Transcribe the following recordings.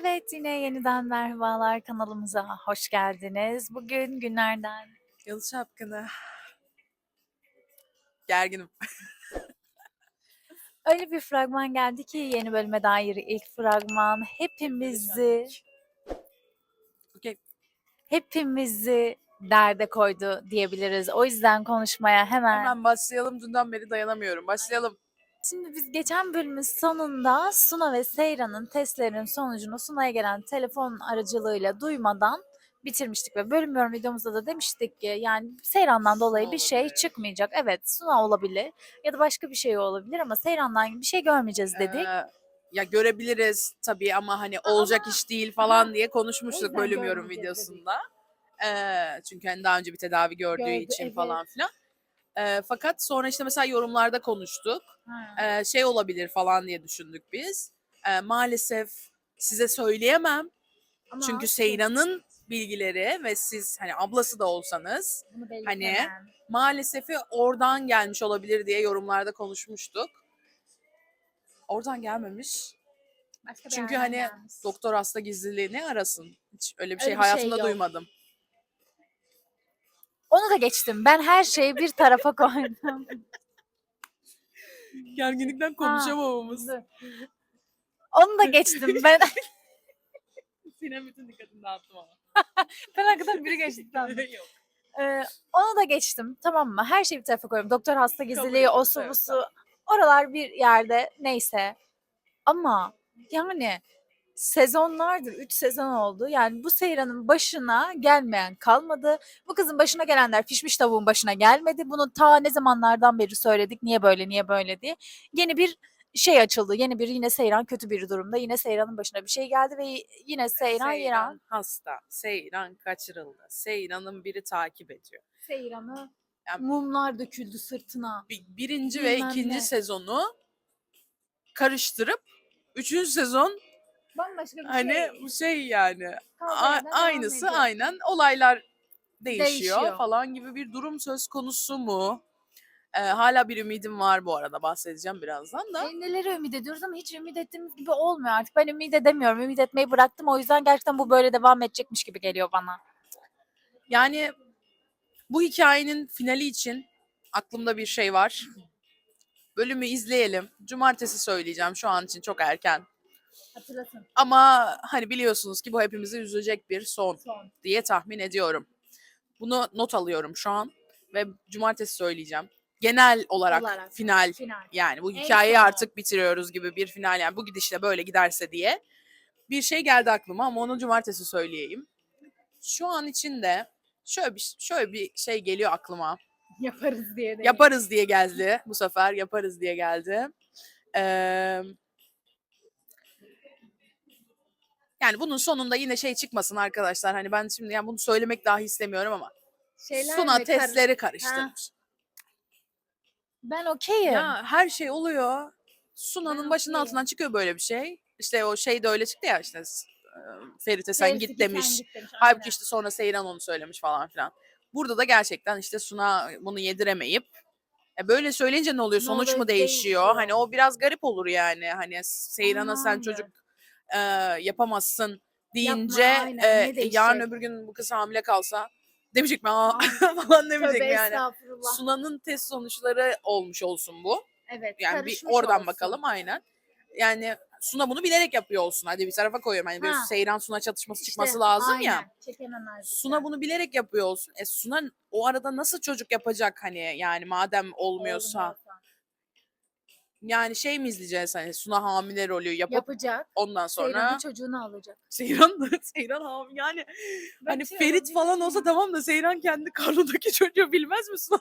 Evet, yine yeniden merhabalar kanalımıza hoş geldiniz. Bugün günlerden Yalı Çapkını. Gerginim. öyle bir fragman geldi ki yeni bölüme dair ilk fragman hepimizi Okey. hepimizi derde koydu diyebiliriz. O yüzden konuşmaya hemen Hemen başlayalım. Dünden beri dayanamıyorum. Başlayalım. Şimdi biz geçen bölümün sonunda Suna ve Seyran'ın testlerinin sonucunu Suna'ya gelen telefon aracılığıyla duymadan bitirmiştik ve bölüm yorum videomuzda da demiştik ki yani Seyran'dan dolayı bir şey olabilir. çıkmayacak. Evet Suna olabilir ya da başka bir şey olabilir ama Seyran'dan bir şey görmeyeceğiz dedik. Ee, ya görebiliriz tabii ama hani olacak iş değil falan diye konuşmuştuk yüzden bölüm yorum görmeyeceğiz videosunda. Ee, çünkü hani daha önce bir tedavi gördüğü Gördü, için evet. falan filan. Ee, fakat sonra işte mesela yorumlarda konuştuk. Ee, şey olabilir falan diye düşündük biz. Ee, maalesef size söyleyemem. Ama Çünkü Seyran'ın bilgileri ve siz hani ablası da olsanız hani maalesef oradan gelmiş olabilir diye yorumlarda konuşmuştuk. Oradan gelmemiş. Başka bir Çünkü yerden hani gelmiş. doktor hasta gizliliği ne arasın? Hiç öyle bir şey Öyle bir şey hayatımda yok. duymadım. Onu da geçtim. Ben her şeyi bir tarafa koydum. Gerginlikten konuşamamamız. Onu da geçtim. Ben Sinem bütün dikkatini dağıttım ama. ben hakikaten biri geçti sandım. Yok. Ee, onu da geçtim tamam mı? Her şeyi bir tarafa koyuyorum. Doktor hasta gizliliği, o ediyoruz, su bu su. Oralar bir yerde neyse. Ama yani sezonlardır, 3 sezon oldu. Yani bu seyranın başına gelmeyen kalmadı. Bu kızın başına gelenler pişmiş tavuğun başına gelmedi. Bunu ta ne zamanlardan beri söyledik. Niye böyle, niye böyle diye. Yeni bir şey açıldı. Yeni bir yine Seyran kötü bir durumda. Yine Seyran'ın başına bir şey geldi ve yine Seyran, Seyran, hasta. Seyran kaçırıldı. Seyran'ın biri takip ediyor. Seyran'ı Yani- mumlar döküldü sırtına. Bir- birinci ve Bilmem ikinci ne. sezonu karıştırıp üçüncü sezon Bambaşka bir hani şey. bu şey yani a- devam aynısı ediyor. aynen olaylar değişiyor, Değişiyor. falan gibi bir durum söz konusu mu? Ee, hala bir ümidim var bu arada bahsedeceğim birazdan da. E, neleri ümit ediyoruz ama hiç ümit ettiğimiz gibi olmuyor artık. Ben ümit edemiyorum. Ümit etmeyi bıraktım. O yüzden gerçekten bu böyle devam edecekmiş gibi geliyor bana. Yani bu hikayenin finali için aklımda bir şey var. Bölümü izleyelim. Cumartesi söyleyeceğim şu an için çok erken. Hatırlasın. Ama hani biliyorsunuz ki bu hepimizi üzecek bir son Son. diye tahmin ediyorum. Bunu not alıyorum şu an ve cumartesi söyleyeceğim. Genel olarak, Olarak. final Final. yani bu hikayeyi artık bitiriyoruz gibi bir final yani bu gidişle böyle giderse diye bir şey geldi aklıma ama onu cumartesi söyleyeyim. Şu an için de şöyle bir şöyle bir şey geliyor aklıma. Yaparız diye de. Yaparız diye geldi bu sefer yaparız diye geldi. Ee, yani bunun sonunda yine şey çıkmasın arkadaşlar. Hani ben şimdi yani bunu söylemek dahi istemiyorum ama Şeyler Suna mi? Testleri karıştırmış. Ben okeyim. Ya her şey oluyor. Suna'nın Ben başının okeyim. altından çıkıyor böyle bir şey. İşte o şey de öyle çıktı ya işte e, Ferit'e sen Gerisi git ki demiş. git demiş, Halbuki işte sonra Seyran onu söylemiş falan filan. Burada da gerçekten işte Suna bunu yediremeyip e böyle söyleyince ne oluyor? Ne Sonuç oluyor? mu değişiyor? Değişiyor. Hani o biraz garip olur yani. Hani Seyran'a sen Aynen. çocuk e, yapamazsın deyince aynen. e, Ne yarın öbür gün bu kız hamile kalsa demeyecek mi? Aa, falan demeyecek Tövbe yani? estağfurullah. Suna'nın test sonuçları olmuş olsun bu. Evet. Yani bir karışmış oradan olsun. bakalım aynen. Yani Suna bunu bilerek yapıyor olsun. Hadi bir tarafa koyuyorum. Hani bir Ha. Seyran Suna çatışması İşte, çıkması lazım ya. aynen. Çekememezlikten. Suna bunu bilerek yapıyor olsun. E Suna o arada nasıl çocuk yapacak hani yani madem olmuyorsa. Olmuyorsa. Yani şey mi izleyeceğiz hani Suna hamile rolü yapıp Yapacak. ondan sonra Seyran'ın çocuğunu alacak. Seyran Seyran hamile yani hani Bakıyorum, Ferit falan olsa tamam da Seyran kendi karnındaki çocuğu bilmez mi Suna?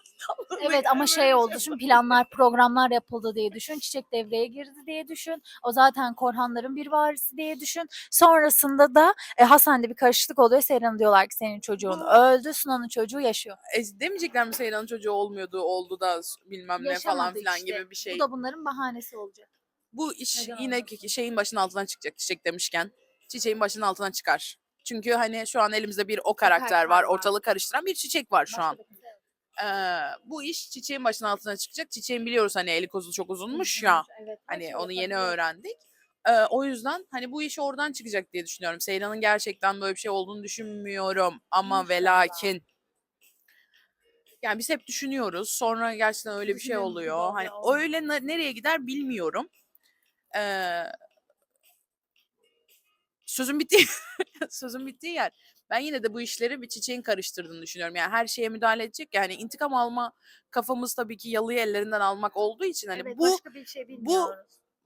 Evet ama şey oldu şimdi planlar programlar yapıldı diye düşün. Çiçek devreye girdi diye düşün. O zaten Korhanların bir varisi diye düşün. Sonrasında da e, Hasan'da bir karışıklık oluyor. Seyran'a diyorlar ki senin çocuğun öldü. Sunan'ın çocuğu yaşıyor. E, demeyecekler mi Seyran'ın çocuğu olmuyordu oldu da bilmem ne falan Yaşamadı filan işte. gibi bir şey. Bu da bunların bahanesi olacak. Bu iş Neden yine ki- şeyin başının altından çıkacak çiçek demişken. Çiçeğin başının altından çıkar. Çünkü hani şu an elimizde bir o karakter, karakter var. var. Ortalığı karıştıran bir çiçek var şu Başka an. Ee, bu iş çiçeğin başının altına çıkacak. Çiçeğin biliyoruz hani eli kozu çok uzunmuş ya. Evet, Hani onu yeni öğrendik. Ee, o yüzden hani bu iş oradan çıkacak diye düşünüyorum. Seyran'ın gerçekten böyle bir şey olduğunu düşünmüyorum. Ama ve lakin yani biz hep düşünüyoruz. Sonra gerçekten öyle bir şey oluyor. Hani öyle ne- nereye gider bilmiyorum. Ee, sözün bittiği sözün bittiği yer. Ben yine de bu işleri bir çiçeğin karıştırdığını düşünüyorum. Yani her şeye müdahale edecek. Yani intikam alma kafamız tabii ki yalıyı ellerinden almak olduğu için hani evet, bu başka bir şey bu bilmiyoruz.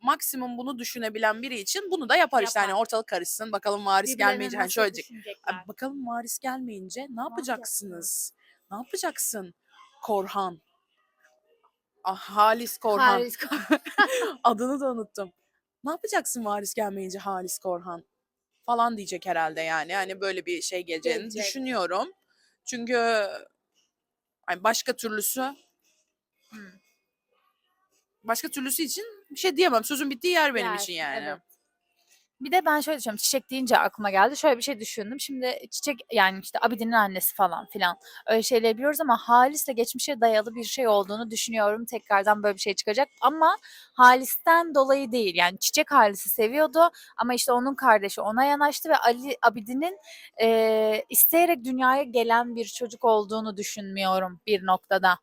maksimum bunu düşünebilen biri için bunu da yapar işte hani Yapar. ortalık karışsın bakalım varis Birbirlerine gelmeyince hani nasıl şöyle diyecek. düşünecekler? "Abi bakalım varis gelmeyince ne yapacaksınız?" Ne yapacaksın Korhan? Ah, Halis Korhan. Halis Adını da unuttum. Ne yapacaksın varis gelmeyince Halis Korhan? Falan diyecek herhalde yani. Hani böyle bir şey geleceğini Gelecek. düşünüyorum. Çünkü hani başka türlüsü Hmm. başka türlüsü için bir şey diyemem. Sözün bittiği yer benim Yer, için yani. evet. Bir de ben şöyle düşünüyorum. Çiçek deyince aklıma geldi. Şöyle bir şey düşündüm. Şimdi Çiçek yani işte Abidin'in annesi falan filan. Öyle şeyler biliyoruz ama Halis'le geçmişe dayalı bir şey olduğunu düşünüyorum. Tekrardan böyle bir şey çıkacak. Ama Halis'ten dolayı değil. Yani Çiçek Halis'i seviyordu. Ama işte onun kardeşi ona yanaştı ve Ali Abidin'in eee, isteyerek dünyaya gelen bir çocuk olduğunu düşünmüyorum bir noktada.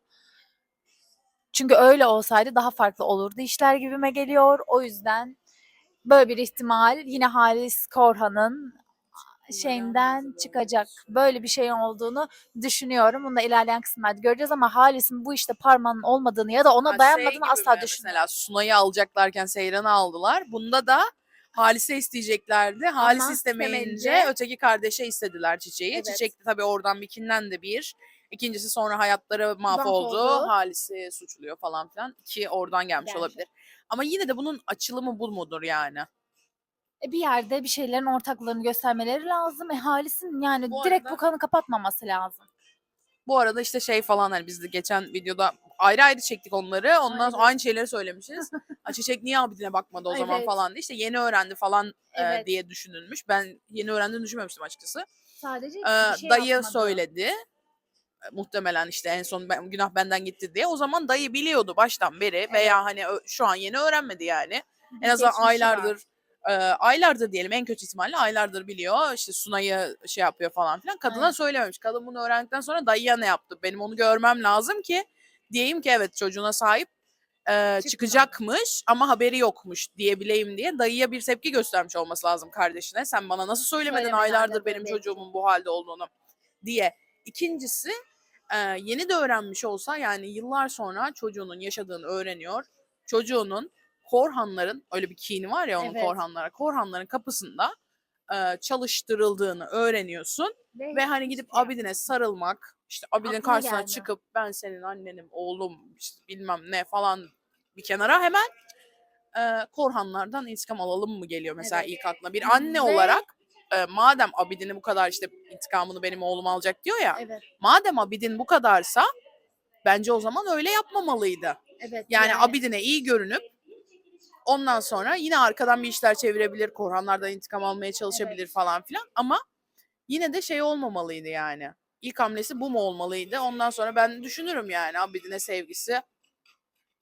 Çünkü öyle olsaydı daha farklı olurdu işler gibime geliyor. O yüzden böyle bir ihtimal yine Halis Korhan'ın şeyinden çıkacak. Böyle bir şeyin olduğunu düşünüyorum. Bunu da ilerleyen kısımlarda göreceğiz ama Halis'in bu işte parmağının olmadığını ya da ona Ha, şey dayanmadığını gibi asla mi? düşünmüyorum. Mesela Sunay'ı alacaklarken Seyran'ı aldılar. Bunda da Halis'e isteyeceklerdi. Halis Ama istemeyince istemeyince- öteki kardeşe istediler çiçeği. Evet. Çiçek de tabii oradan bir kinlendi bir. İkincisi sonra hayatları mahvoldu. Mahvoldu. Halis'i suçluyor falan filan. Ki oradan gelmiş Gelmiş. olabilir. Ama yine de bunun açılımı bu mudur yani? E, bir yerde bir şeylerin ortaklarını göstermeleri lazım. E Halis'in yani Bu direkt arada- bu kanı kapatmaması lazım. Bu arada işte şey falan hani biz de geçen videoda ayrı ayrı çektik onları. Ondan sonra aynı şeyleri söylemişiz. "Aa, Çiçek niye abidine bakmadı o zaman Evet. falan diye. İşte yeni öğrendi falan e, Evet. diye düşünülmüş. Ben yeni öğrendiğini düşünmemiştim açıkçası. Sadece Ee, bir şey dayı yapmadı. söyledi. Muhtemelen işte en son ben, günah benden gitti diye. O zaman dayı biliyordu baştan beri veya hani şu an yeni öğrenmedi yani. En azından var. aylardır e, aylardır diyelim en kötü ihtimalle aylardır biliyor. İşte Sunay'ı şey yapıyor falan filan. Kadına Aynen. söylememiş. Kadın bunu öğrendikten sonra dayıya ne yaptı? Benim onu görmem lazım ki diyeyim ki evet çocuğuna sahip e, çıkacakmış ama haberi yokmuş diyebileyim diye dayıya bir tepki göstermiş olması lazım kardeşine. Sen bana nasıl söylemedin Söylemedin, aylardır benim çocuğumun bu halde olduğunu diye. İkincisi e, yeni de öğrenmiş olsa yani yıllar sonra çocuğunun yaşadığını öğreniyor. Çocuğunun Korhanların öyle bir kini var ya onun Evet. Korhanlara. Korhanların kapısında e, çalıştırıldığını öğreniyorsun ve hani gidip hiçbir şey Abidin'e sarılmak, işte Abidin karşısına gelmiyor. çıkıp ben senin annenim, oğlum, işte bilmem ne falan bir kenara hemen e, Korhanlardan intikam alalım mı geliyor mesela Evet. ilk aklına. Bir anne Ve- olarak e, madem Abidin'i bu kadar işte intikamını benim oğlum alacak diyor ya. Evet. Madem Abidin bu kadarsa bence o zaman öyle yapmamalıydı. Evet. Yani, Abidin'e iyi görünüp ondan sonra yine arkadan bir işler çevirebilir, Korhanlardan intikam almaya çalışabilir falan filan ama yine de şey olmamalıydı yani. İlk hamlesi bu mu olmalıydı? Ondan sonra ben düşünürüm yani Abidin'e sevgisi.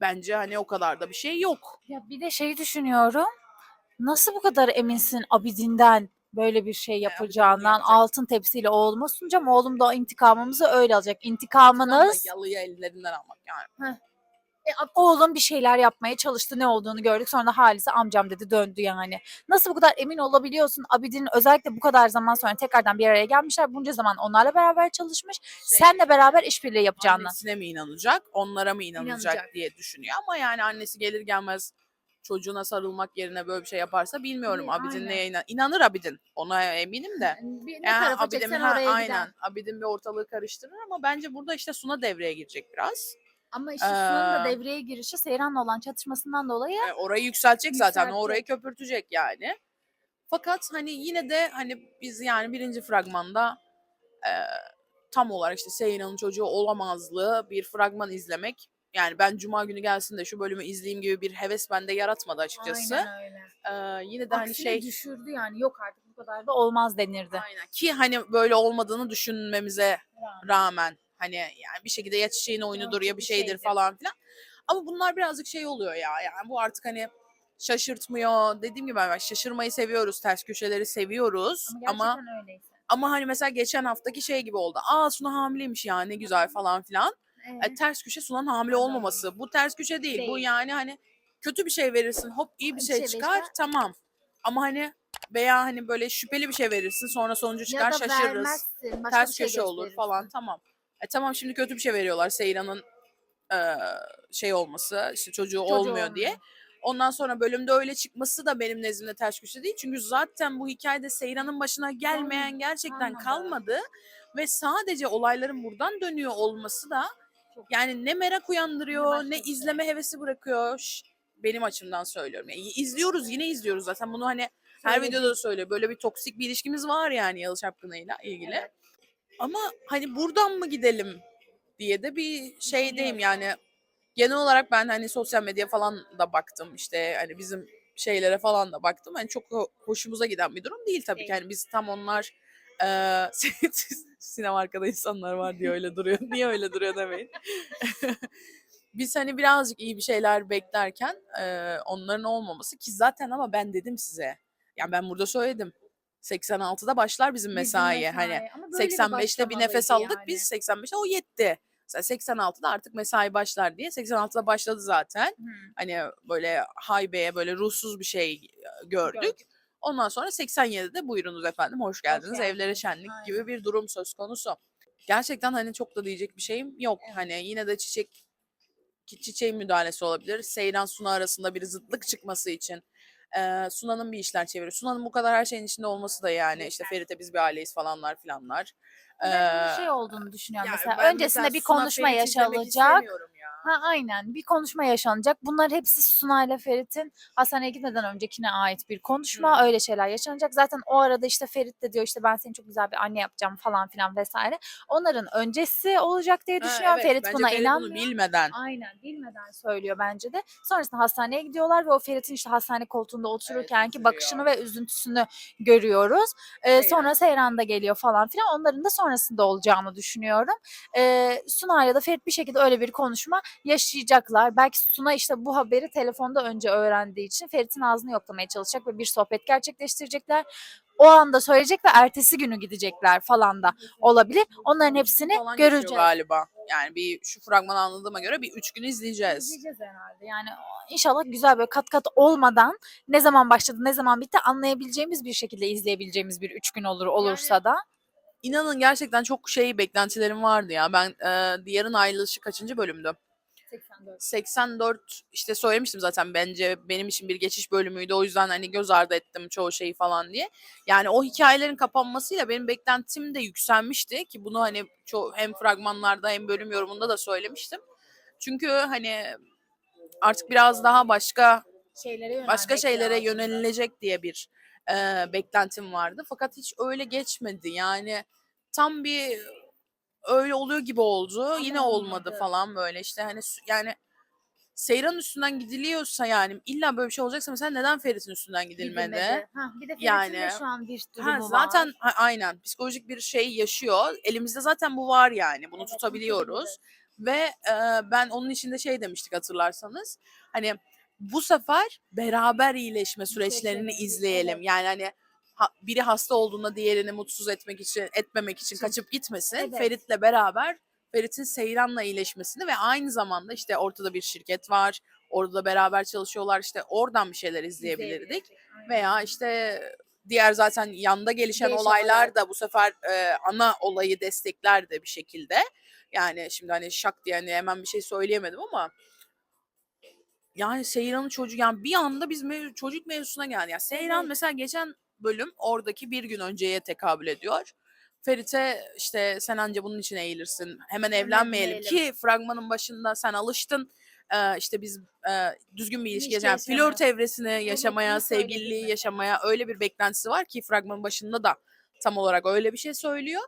Bence hani o kadar da bir şey yok. Ya bir de şeyi düşünüyorum. Nasıl bu kadar eminsin Abidin'den böyle bir şey yapacağından? Altın tepsiyle oğluma sunacağım. Oğlum da intikamımızı öyle alacak. İntikamınız Yalıya ellerinden almak yani. E, oğlum bir şeyler yapmaya çalıştı ne olduğunu gördük. Sonra Halis'e amcam dedi döndü yani. Nasıl bu kadar emin olabiliyorsun? Abidin özellikle bu kadar zaman sonra tekrardan bir araya gelmişler. Bunca zaman onlarla beraber çalışmış. Senle beraber işbirliği yapacağını. Annesine mi inanacak, onlara mı inanacak, İnanacak. diye düşünüyor. Ama yani annesi gelir gelmez çocuğuna sarılmak yerine böyle bir şey yaparsa bilmiyorum. Abidin neye inan inanır Abidin. Ona eminim de. Bir, ne Yani tarafa Abidin, ha, oraya aynen. gider. Abidin bir ortalığı karıştırır ama bence burada işte Suna devreye girecek biraz. Ama işte Sun'un da Ee, devreye girişi Seyran'la olan çatışmasından dolayı E, orayı yükseltecek zaten. Yükseltecek. orayı köpürtecek yani. Fakat hani yine de hani biz yani birinci fragmanda e, tam olarak işte Seyran'ın çocuğu olamazlığı bir fragman izlemek yani ben cuma günü gelsin de şu bölümü izleyeyim gibi bir heves bende yaratmadı açıkçası. Aynen öyle. E, yine de hani Aksine şey düşürdü yani yok artık bu kadar da olmaz denirdi. aynen ki hani böyle olmadığını düşünmemize Rağmen. rağmen hani yani bir şekilde ya çiçeğin oyunudur ya bir şeydir şeydir. falan filan. Ama bunlar birazcık şey oluyor ya yani bu artık hani şaşırtmıyor. Dediğim gibi ben şaşırmayı seviyoruz, ters köşeleri seviyoruz ama ama, öyleyse. hani mesela geçen haftaki şey gibi oldu. Aa Suna hamileymiş ya ne güzel falan filan. E, ters köşe Suna'nın hamile olmaması. Bu ters köşe değil. Bu Değil. yani hani kötü bir şey verirsin hop iyi bir Bir şey şey çıkar verirsen- tamam. Ama hani veya hani böyle şüpheli bir şey verirsin sonra sonucu çıkar ya da şaşırırız. vermezsin, başka Ters bir şey köşe olur gösterirsin. falan tamam. E tamam şimdi kötü bir şey veriyorlar Seyran'ın e, şey olması işte çocuğu, Çocuğu olmuyor diye. Ondan sonra bölümde öyle çıkması da benim nezdimde ters köşe değil. Çünkü zaten bu hikayede Seyran'ın başına gelmeyen gerçekten kalmadı. kalmadı. Ve sadece olayların buradan dönüyor olması da yani ne merak uyandırıyor, ne izleme hevesi bırakıyor. Şş, benim açımdan söylüyorum. Yani izliyoruz yine izliyoruz zaten bunu hani her Söyledik. videoda da söylüyor. Böyle bir toksik bir ilişkimiz var yani Yalı Çapkını'yla ilgili. Evet. Ama hani buradan mı gidelim diye de bir şeydeyim yani. Genel olarak ben hani sosyal medya falan da baktım işte hani bizim şeylere falan da baktım. Hani çok ho- hoşumuza giden bir durum değil tabii ki. Hani biz tam onlar eee sinema arkada insanlar var diye öyle duruyor. Niye öyle duruyor demeyin. biz hani birazcık iyi bir şeyler beklerken eee, onların olmaması ki zaten ama ben dedim size. Yani ben burada söyledim. 86'da başlar bizim Bizim mesai. Hani mesai. De 85'te bir nefes başlamalıydı aldık yani. biz 85'te o yetti. Mesela 86'da artık mesai başlar diye 86'da başladı zaten. Hı. Hani böyle haybeye böyle ruhsuz bir şey e, gördük. Gördük. Ondan sonra 87'de buyurunuz efendim hoş geldiniz evlere geldiniz. şenlik Aynen. gibi bir durum söz konusu. Gerçekten hani çok da diyecek bir şeyim yok. Evet. Hani yine de çiçek ki çiçeğin müdahalesi olabilir. Seyran Suna arasında bir zıtlık çıkması için e, Suna'nın bir işler çeviriyor. Suna'nın bu kadar her şeyin içinde olması da yani işte Ferit'e biz bir aileyiz falanlar filanlar. Ee, bir şey olduğunu düşünüyorum. yani mesela öncesinde mesela bir konuşma yaşanacak. Ha aynen bir konuşma yaşanacak. Bunlar hepsi Suna ile Ferit'in hastaneye gitmeden öncekine ait bir konuşma. Hmm. Öyle şeyler yaşanacak. Zaten o arada işte Ferit de diyor işte ben seni çok güzel bir anne yapacağım falan filan vesaire. Onların öncesi olacak diye Ha, düşünüyorum. evet, Ferit bence buna Ferit bunu inanmıyor. bilmeden. Aynen bilmeden söylüyor bence de. Sonrasında hastaneye gidiyorlar ve o Ferit'in işte hastane koltuğunda otururken ki üzülüyor. bakışını ve üzüntüsünü görüyoruz. Ee, Seyran. sonra Seyran da geliyor falan filan. Onların da sonrasında olacağını düşünüyorum. Ee, Suna ile de Ferit bir şekilde öyle bir konuşma yaşayacaklar. Belki Suna işte bu haberi telefonda önce öğrendiği için Ferit'in ağzını yoklamaya çalışacak ve bir sohbet gerçekleştirecekler. O anda söyleyecek ve ertesi günü gidecekler falan da olabilir. Onların hepsini falan göreceğiz. galiba. Yani bir şu fragmanı anladığıma göre bir üç gün izleyeceğiz. İzleyeceğiz herhalde. Yani inşallah güzel böyle kat kat olmadan ne zaman başladı ne zaman bitti anlayabileceğimiz bir şekilde izleyebileceğimiz bir üç gün olur olursa da. İnanın gerçekten çok şey beklentilerim vardı ya. Ben e, Diyar'ın ayrılışı kaçıncı bölümdü? 84. 84 işte söylemiştim zaten bence benim için bir geçiş bölümüydü. O yüzden hani göz ardı ettim çoğu şeyi falan diye. Yani o hikayelerin kapanmasıyla benim beklentim de yükselmişti ki bunu hani ço- hem fragmanlarda hem bölüm yorumunda da söylemiştim. Çünkü hani artık biraz daha başka Şeylere başka şeylere lazım. yönelilecek diye bir e, beklentim vardı. Fakat hiç öyle geçmedi. Yani tam bir öyle oluyor gibi oldu. Yine olmadı olmadı. falan böyle işte hani yani Seyran üstünden gidiliyorsa yani illa böyle bir şey olacaksa mesela neden Ferit'in üstünden gidilmedi? Gidilmedi. Ha, bir de Ferit'in Yani- de şu an bir durumu Ha, zaten var. ha, aynen psikolojik bir şey yaşıyor. Elimizde zaten bu var yani. Bunu Evet, tutabiliyoruz. Ve e, ben onun içinde şey demiştik hatırlarsanız. Hani bu sefer beraber iyileşme süreçlerini izleyelim. Yani hani ha- biri hasta olduğunda diğerini mutsuz etmek için, etmemek için kaçıp gitmesin. Evet. Ferit'le beraber Ferit'in Seyran'la iyileşmesini ve aynı zamanda işte ortada bir şirket var. Orada da beraber çalışıyorlar. İşte oradan bir şeyler izleyebilirdik. Veya işte diğer zaten yanda gelişen olaylar olaylar. da bu sefer e, ana olayı destekler de bir şekilde. Yani şimdi hani şak diye hani hemen bir şey söyleyemedim ama yani Seyran'ın çocuğu yani bir anda biz mev- çocuk mevzusuna geldi. Yani Seyran Evet. mesela geçen bölüm oradaki bir gün önceye tekabül ediyor. Ferit'e işte sen anca bunun için eğilirsin. Hemen evlenmeyelim ki fragmanın başında sen alıştın. Ee, işte biz e, düzgün bir ilişki yaşamaya. flört evresini yaşamaya, sevgililiği yaşamaya öyle bir beklentisi var ki fragmanın başında da tam olarak öyle bir şey söylüyor.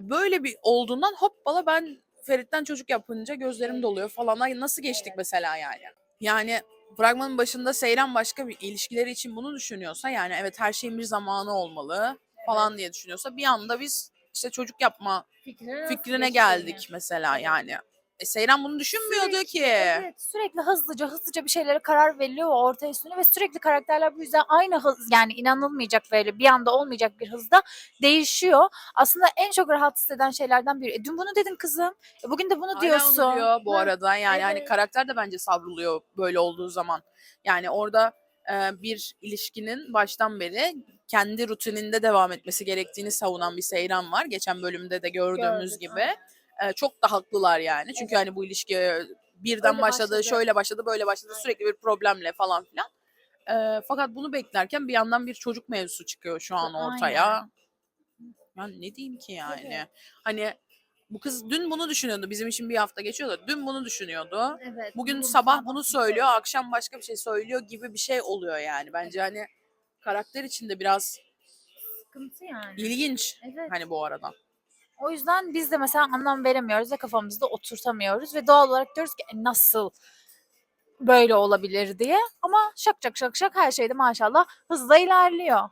Böyle bir olduğundan hoppala ben Ferit'ten çocuk yapınca gözlerim doluyor falan. Ay nasıl geçtik mesela yani? Yani fragmanın başında Seyran başka bir ilişkileri için bunu düşünüyorsa yani evet her şeyin bir zamanı olmalı falan diye düşünüyorsa bir anda biz işte çocuk yapma Fikrine, nasıl fikrine geldik mesela yani. E, Seyran bunu düşünmüyordu ki. Evet, sürekli hızlıca hızlıca bir şeylere karar veriliyor ortaya sürüyor ve sürekli karakterler bu yüzden aynı hız yani inanılmayacak böyle bir anda olmayacak bir hızda değişiyor. Aslında en çok rahatsız eden şeylerden biri. E, dün bunu dedin kızım. E, bugün de bunu diyorsun. diyor bu Ha, arada. Yani hani evet. karakter de bence savruluyor böyle olduğu zaman. Yani orada e, bir ilişkinin baştan beri kendi rutininde devam etmesi gerektiğini savunan bir Seyran var. Geçen bölümde de gördüğümüz Gördük, gibi. E, çok da haklılar yani. Çünkü hani bu ilişki birden Öyle başladı, başladı. şöyle başladı, böyle başladı. Aynen. Sürekli bir problemle falan filan. E, fakat bunu beklerken bir yandan bir çocuk mevzusu çıkıyor şu an Aynen. ortaya. Yani ne diyeyim ki yani. Evet. Hani bu kız dün bunu düşünüyordu. Bizim için bir hafta geçiyordu. Dün bunu düşünüyordu. Evet. Bugün bugün sabah bunu söylüyor, söylüyor. akşam başka bir şey söylüyor gibi bir şey oluyor yani. Bence hani karakter içinde biraz Sıkıntı yani. ilginç Evet. hani bu arada. O yüzden biz de mesela anlam veremiyoruz ve kafamızda oturtamıyoruz ve doğal olarak diyoruz ki "E, nasıl böyle olabilir diye. Ama şak şak şak şak her şeyde maşallah hızla ilerliyor.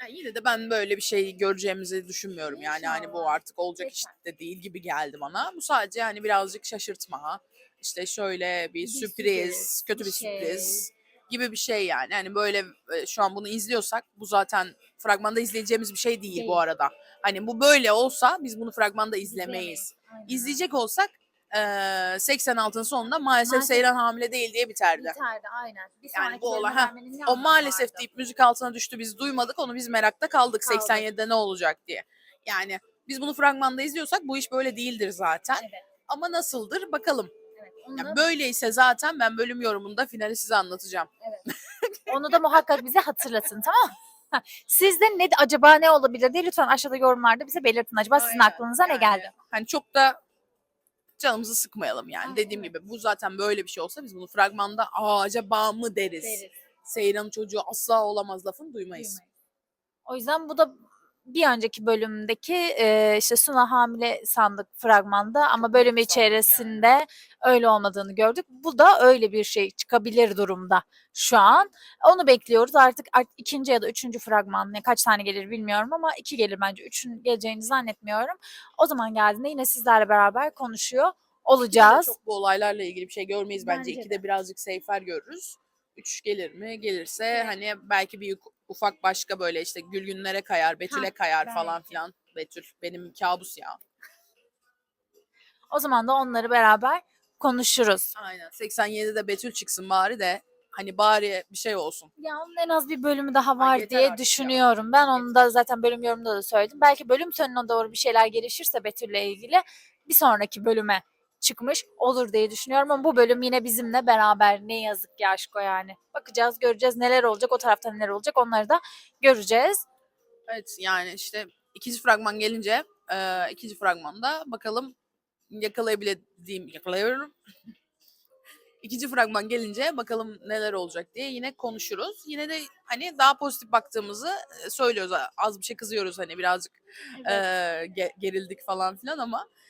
Yani yine de ben böyle bir şey göreceğimizi düşünmüyorum yani. Hani bu artık olacak iş de değil gibi geldi bana. Bu sadece hani birazcık şaşırtma. İşte şöyle bir, Bir sürpriz, sürpriz, kötü bir bir şey. sürpriz gibi bir şey yani. Hani böyle e, şu an bunu izliyorsak bu zaten fragmanda izleyeceğimiz bir şey değil, Değil. bu arada. Hani bu böyle olsa biz bunu fragmanda izlemeyiz. Aynen. İzleyecek olsak e, 86'ın sonunda maalesef Maalesef. Seyran hamile değil diye biterdi. Biterdi aynen. Bir Yani bu olay- ha, O maalesef deyip müzik altına düştü biz duymadık onu biz merakta kaldık, Kaldık. 87'de ne olacak diye. Yani biz bunu fragmanda izliyorsak bu iş böyle değildir zaten. Evet. Ama nasıldır bakalım. Evet. Onu, da, böyleyse zaten ben bölüm yorumunda finali size anlatacağım. onu da muhakkak bize hatırlatın tamam mı? Sizde ne acaba ne olabilir diye lütfen aşağıda yorumlarda bize belirtin. Acaba sizin Aynen. aklınıza ne Yani geldi? Hani çok da canımızı sıkmayalım yani. Aynen. Dediğim gibi bu zaten böyle bir şey olsa biz bunu fragmanda aa acaba mı deriz. Deriz. Seyran'ın çocuğu asla olamaz lafını duymayız. Duymayız. O yüzden bu da bir önceki bölümdeki e, işte Suna hamile sandık fragmanda ama bölüm içerisinde öyle olmadığını gördük. Bu da öyle bir şey çıkabilir durumda şu an. Onu bekliyoruz artık, artık ikinci ya da üçüncü fragman ne kaç tane gelir bilmiyorum ama iki gelir bence. Üçün geleceğini zannetmiyorum. O zaman geldiğinde yine sizlerle beraber konuşuyor olacağız. Çok bu olaylarla ilgili bir şey görmeyiz bence. Bence İkide de. birazcık seyfer görürüz. Üç gelir mi? Gelirse hani belki bir ufak başka böyle işte Gülgünlere kayar, Betül'e Ha, kayar falan belki. filan. Betül benim kabus ya. O zaman da onları beraber konuşuruz. Aynen. 87'de Betül çıksın bari de hani bari bir şey olsun. Ya onun en az bir bölümü daha var yeter diye artık ya. düşünüyorum. Ben onu da zaten bölüm yorumunda da söyledim. Belki bölüm sonuna doğru bir şeyler gelişirse Betül'le ilgili bir sonraki bölüme çıkmış olur diye düşünüyorum ama bu bölüm yine bizimle beraber ne yazık ki aşko yani. Bakacağız, göreceğiz neler olacak, o tarafta neler olacak onları da göreceğiz. Evet yani işte ikinci fragman gelince e, ikinci fragmanda bakalım yakalayabildiğim yakalayabilirim. İkinci fragman gelince bakalım neler olacak diye yine konuşuruz. Yine de hani daha pozitif baktığımızı e, söylüyoruz. Az bir şey kızıyoruz hani birazcık e, ge- gerildik falan filan ama e,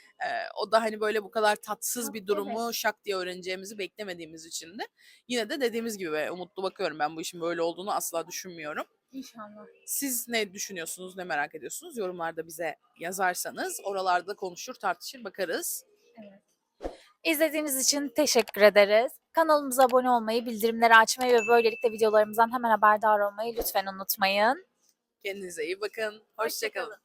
o da hani böyle bu kadar tatsız bir durumu şak diye öğreneceğimizi beklemediğimiz için de yine de dediğimiz gibi umutlu bakıyorum ben bu işin böyle olduğunu asla düşünmüyorum. İnşallah. Siz ne düşünüyorsunuz, ne merak ediyorsunuz? Yorumlarda bize yazarsanız oralarda konuşur, tartışır, bakarız. İzlediğiniz için teşekkür ederiz. Kanalımıza abone olmayı, bildirimleri açmayı ve böylelikle videolarımızdan hemen haberdar olmayı lütfen unutmayın. Kendinize iyi bakın. Hoşçakalın.